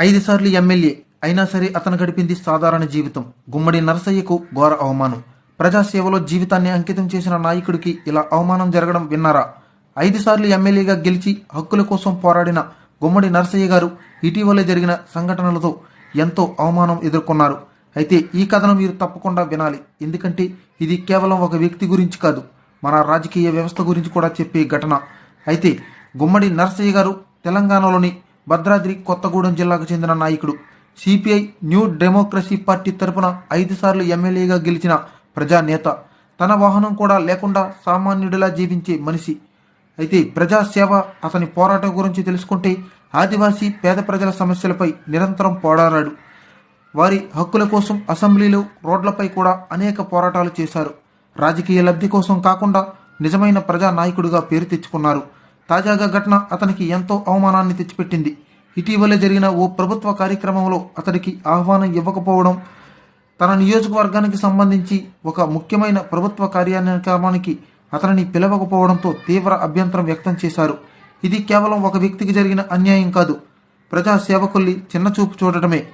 ఐదు సార్లు ఎమ్మెల్యే అయినా సరే అతను గడిపింది సాధారణ జీవితం. గుమ్మడి నరసయ్యకు ఘోర అవమానం. ప్రజాసేవలో జీవితాన్ని అంకితం చేసిన నాయకుడికి ఇలా అవమానం జరగడం విన్నారా? ఐదు సార్లు ఎమ్మెల్యేగా గెలిచి హక్కుల కోసం పోరాడిన గుమ్మడి నరసయ్య గారు ఇటీవలే జరిగిన సంఘటనలతో ఎంతో అవమానం ఎదుర్కొన్నారు. అయితే ఈ కథను మీరు తప్పకుండా వినాలి. ఎందుకంటే ఇది కేవలం ఒక వ్యక్తి గురించి కాదు మన రాజకీయ వ్యవస్థ గురించి కూడా చెప్పే ఘటన. అయితే గుమ్మడి నరసయ్య గారు తెలంగాణలోని భద్రాద్రి కొత్తగూడెం జిల్లాకు చెందిన నాయకుడు. సిపిఐ న్యూ డెమోక్రసీ పార్టీ తరపున ఐదు సార్లు ఎమ్మెల్యేగా గెలిచిన ప్రజానేత. తన వాహనం కూడా లేకుండా సామాన్యుడిలా జీవించే మనిషి. అయితే ప్రజాసేవ అతని పోరాటం గురించి తెలుసుకుంటే ఆదివాసీ పేద ప్రజల సమస్యలపై నిరంతరం పోరాడాడు. వారి హక్కుల కోసం అసెంబ్లీలు రోడ్లపై కూడా అనేక పోరాటాలు చేశారు. రాజకీయ లబ్ధి కోసం కాకుండా నిజమైన ప్రజా నాయకుడిగా పేరు తెచ్చుకున్నారు. తాజాగా ఘటన అతనికి ఎంతో అవమానాన్ని తెచ్చిపెట్టింది. ఇటీవలే జరిగిన ఓ ప్రభుత్వ కార్యక్రమంలో అతడికి ఆహ్వానం ఇవ్వకపోవడం తన నియోజకవర్గానికి సంబంధించి ఒక ముఖ్యమైన ప్రభుత్వ కార్యక్రమానికి అతనిని పిలవకపోవడంతో తీవ్ర అభ్యంతరం వ్యక్తం చేశారు. ఇది కేవలం ఒక వ్యక్తికి జరిగిన అన్యాయం కాదు. ప్రజా సేవకుల్ని చిన్నచూపు చూడటమే.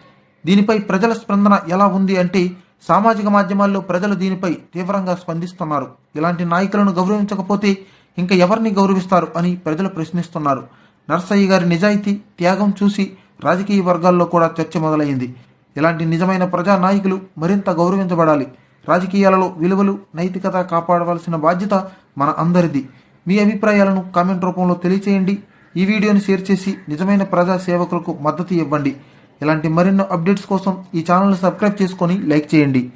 దీనిపై ప్రజల స్పందన ఎలా ఉంది అంటే సామాజిక మాధ్యమాల్లో ప్రజలు దీనిపై తీవ్రంగా స్పందిస్తున్నారు. ఇలాంటి నాయకులను గౌరవించకపోతే ఇంకా ఎవరిని గౌరవిస్తారు అని ప్రజలు ప్రశ్నిస్తున్నారు. నర్సయ్య గారి నిజాయితీ త్యాగం చూసి రాజకీయ వర్గాల్లో కూడా చర్చ మొదలైంది. ఇలాంటి నిజమైన ప్రజా నాయకులు మరింత గౌరవించబడాలి. రాజకీయాలలో విలువలు నైతికత కాపాడవలసిన బాధ్యత మన అందరిది. మీ అభిప్రాయాలను కామెంట్ రూపంలో తెలియచేయండి. ఈ వీడియోని షేర్ చేసి నిజమైన ప్రజా సేవకులకు మద్దతు ఇవ్వండి. ఇలాంటి మరిన్నో అప్డేట్స్ కోసం ఈ ఛానల్ని సబ్స్క్రైబ్ చేసుకొని లైక్ చేయండి.